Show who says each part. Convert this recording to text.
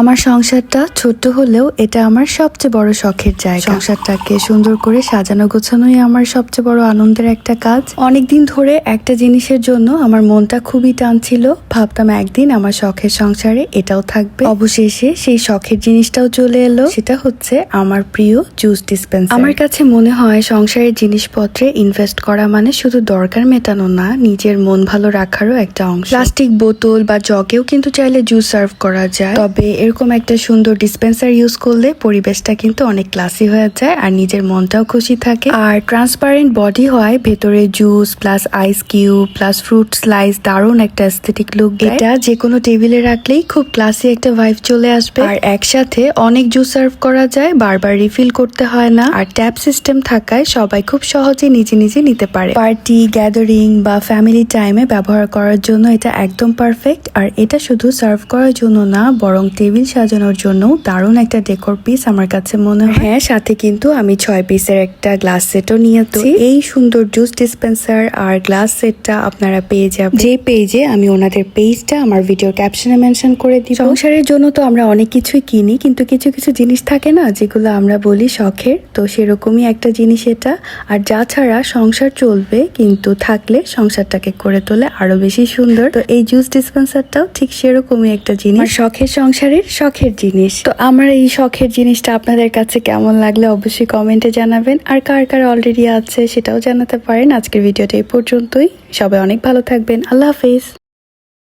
Speaker 1: আমার সংসারটা ছোট্ট হলেও এটা আমার সবচেয়ে বড় শখের জায়গা। সংসারটাকে সুন্দর করে সাজানো গোছানোই আমার সবচেয়ে বড় আনন্দের একটা কাজ। অনেকদিন ধরে একটা জিনিসের জন্য আমার মনটা খুবই টানছিল। ভাবতাম একদিন আমার শখের সংসারে এটাও থাকবে। অবশেষে সেই শখের জিনিসটাও চলে এলো। সেটা হচ্ছে আমার প্রিয় জুস ডিসপেন্সার। আমার কাছে মনে হয় সংসারের জিনিসপত্রে ইনভেস্ট করা মানে শুধু দরকার মেটানো না, নিজের মন ভালো রাখারও একটা অংশ। প্লাস্টিক বোতল বা জগেও কিন্তু চাইলে জুস সার্ভ করা যায়। তবে এরকম একটা সুন্দর ডিসপেন্সার ইউজ করলে পরিবেশটা কিন্তু অনেক ক্লাসি হয়ে যায় আর নিজের মনটাও খুশি থাকে। আর ট্রান্সপারেন্ট বডি হয়, ভেতরে juice plus ice cube plus fruit slice দারুণ একটা অ্যাস্থেটিক লুক এটা যে কোনো টেবিলে রাখলেই খুব ক্লাসি একটা ভাইব চলে আসবে। আর একসাথে অনেক জুস সার্ভ করা যায়, বারবার রিফিল করতে হয় না। আর ট্যাপ সিস্টেম থাকায় সবাই খুব সহজে নিজে নিজে নিতে পারে। পার্টি গ্যাদারিং বা ফ্যামিলি টাইমে ব্যবহার করার জন্য এটা একদম পারফেক্ট আর এটা শুধু সার্ভ করার জন্য না, বরং টেবিল সাজানোর জন্য দারুণ একটা ডেকোর পিস আমার কাছে মনে হয়। হ্যাঁ সাথে কিন্তু আমি ছয় পিসের একটা গ্লাস সেটও নিয়েছি। এই সুন্দর জুস ডিসপেন্সার আর গ্লাস সেটটা আপনারা পেয়ে যাবেন। যে পেজে আমি ওনাদের পেজটা আমার ভিডিও ক্যাপশনে মেনশন করে দিই সংসারের জন্য তো আমরা অনেক কিছুই কিনি কিন্তু কিছু কিছু জিনিস থাকে না যেগুলো আমরা বলি শখের। তো সেরকমই একটা জিনিস এটা। আর যা ছাড়া সংসার চলবে কিন্তু থাকলে সংসারটাকে করে তোলে আরও বেশি সুন্দর। তো এই জুস ডিসপেন্সারটাও ঠিক সেরকমই একটা জিনিস। আর শখের সংসারের শখের জিনিস। তো আমার এই শখের জিনিসটা আপনাদের কাছে কেমন লাগলে অবশ্যই কমেন্টে জানাবেন। আর কার কার অলরেডি আছে সেটাও জানাতে পারেন। আজকের ভিডিওটা এই পর্যন্তই। সবাই অনেক ভালো থাকবেন। আল্লাহ হাফিজ।